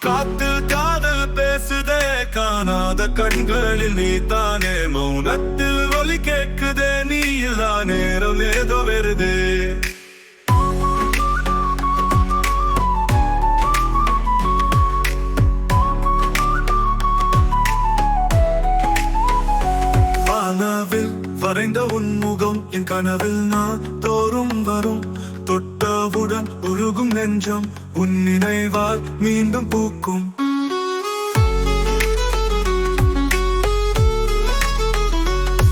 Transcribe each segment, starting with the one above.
காத்து காதல் பேசுதே காணாத கண்களில் நீ தானே மௌனத்தில் ஒலி கேட்குதே நீ இல்லா நேரம் ஏதோ வருதே. வரைந்த உன்முகம் என் கனவில் நான் தோறும் வரும். தொட்டவுடன் உருகும் நெஞ்சம் உன் நினைவால் மீண்டும் பூக்கும்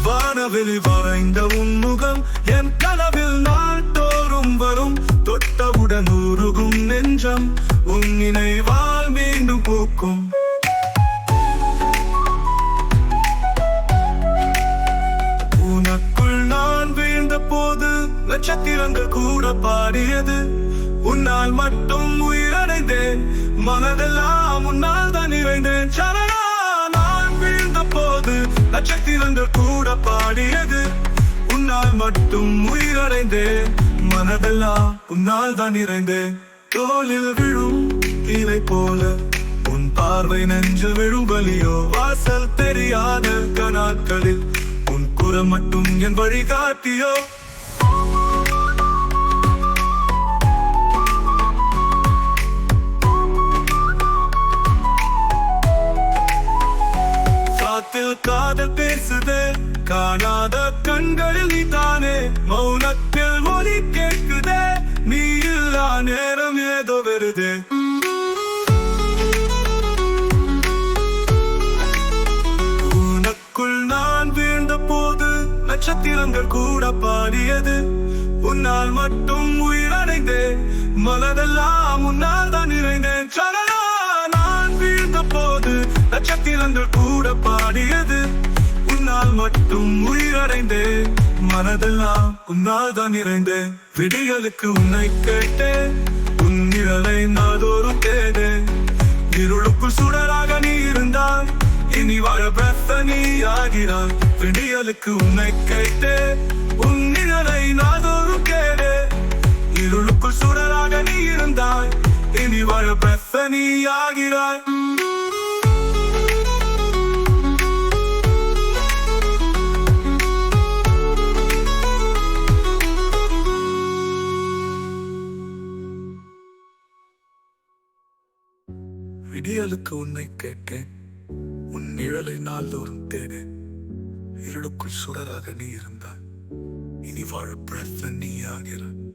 வானவில் வரைந்த உன்முகம் என் கனவில் நாள்தோறும் வரும் தொட்டவுடன் உருகும் நெஞ்சம் உன் நினைவால் நட்சத்திரங்கள் கூட பாடியது. உன்னால் மட்டும் உயிரடைந்தேன். மனதெல்லாம் உன்னால் தான் நிறைந்தேன். சரணா நான் வீழ்ந்த போது நட்சத்திரங்கள் கூட பாடியது. உன்னால் மட்டும் உயிரடைந்தேன். மனதெல்லாம் உன்னால் தான் நிறைந்தேன். தோளில் விழும் இலை போல உன் பார்வை நெஞ்சு விழும் வலியோ. வாசல் தெரியாத கணாக்களில் உன் குரல் மட்டும் என் வழிகாட்டியோ காதல் பேசுது. காணாத கண்களில் நீ தானே மௌனத்தில் ஒலி கேட்குதே. நீ இல்லா நேரம் ஏதோ வருது. உனக்குள் நான் வீழ்ந்த போது நட்சத்திரங்கள் கூட பாடியது. உன்னால் மட்டும் உயிரடைந்தே மனதெல்லாம் நட்சத்திரங்கள் கூட பாடியது. உன்னால் மட்டும் உயிரடைந்தே. மனதெல்லாம் உன்னால் தான் நிறைந்தேன் விடிகளுக்கு உன்னை கேட்டே. உன் நிழலை நாதோறும் தேடேன் இருளுக்குள் சுடராக நீ இருந்தாய். இனி வாழ பிரத்த நீ ஆகிறாய். விடியலுக்கு உன்னை கேட்டே. உன் நிழலை நாதோறும் கேடே இருளுக்குள் சுடராக நீ இருந்தாய். இனி வாழ பிரத்த நீ ஆகிறாய். விடியலுக்கு உன்னை கேட்க உன் நிழலை நாள்தோறும் தேடு இருளுக்குள் சுடராக நீ இருந்தாய். இனி வாழ பிரத்த நீ ஆகிறாய்